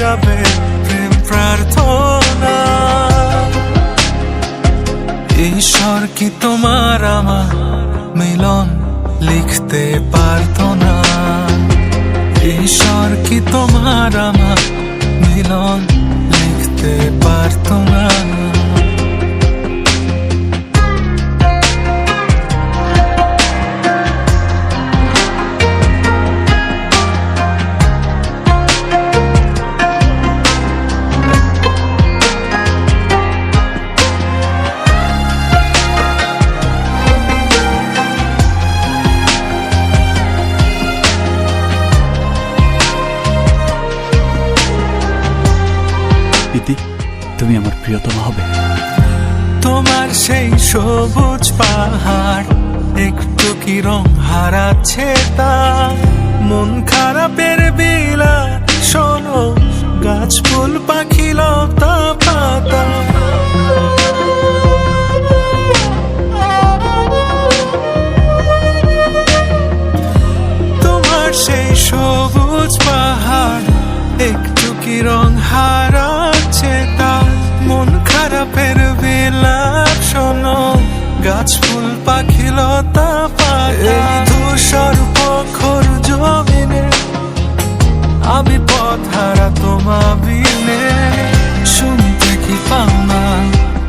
যাবে প্রেম প্রার্থনা। ঈশ্বর কি তোমার আমার মিলন লিখতে পারতো না? ঈশ্বর কি তোমার আমার মিলন লিখতে ইতি তুমি আমার প্রিয়তম হবে। তোমার সেই সবুজ পাহাড়, একটু কি রং হারাচ্ছে তা? মন খারাপের বিলা লতা পাতা ধূসর পখর জমিনে আমি পথ হারা তোমা বিনে শুনতে কি পাও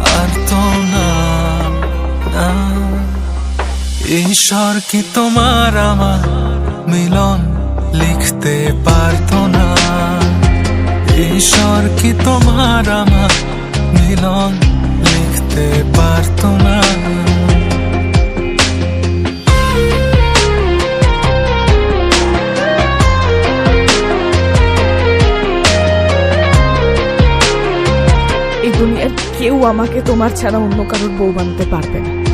আর তো না। ঈশ্বর কি তোমার আমার মিলন লিখতে পারতো না? ঈশ্বর কি তোমার আমার মিলন লিখতে পারতো না? কেউ আমাকে তোমার ছাড়া অন্য কারোর বউ বানাতে পারবে না।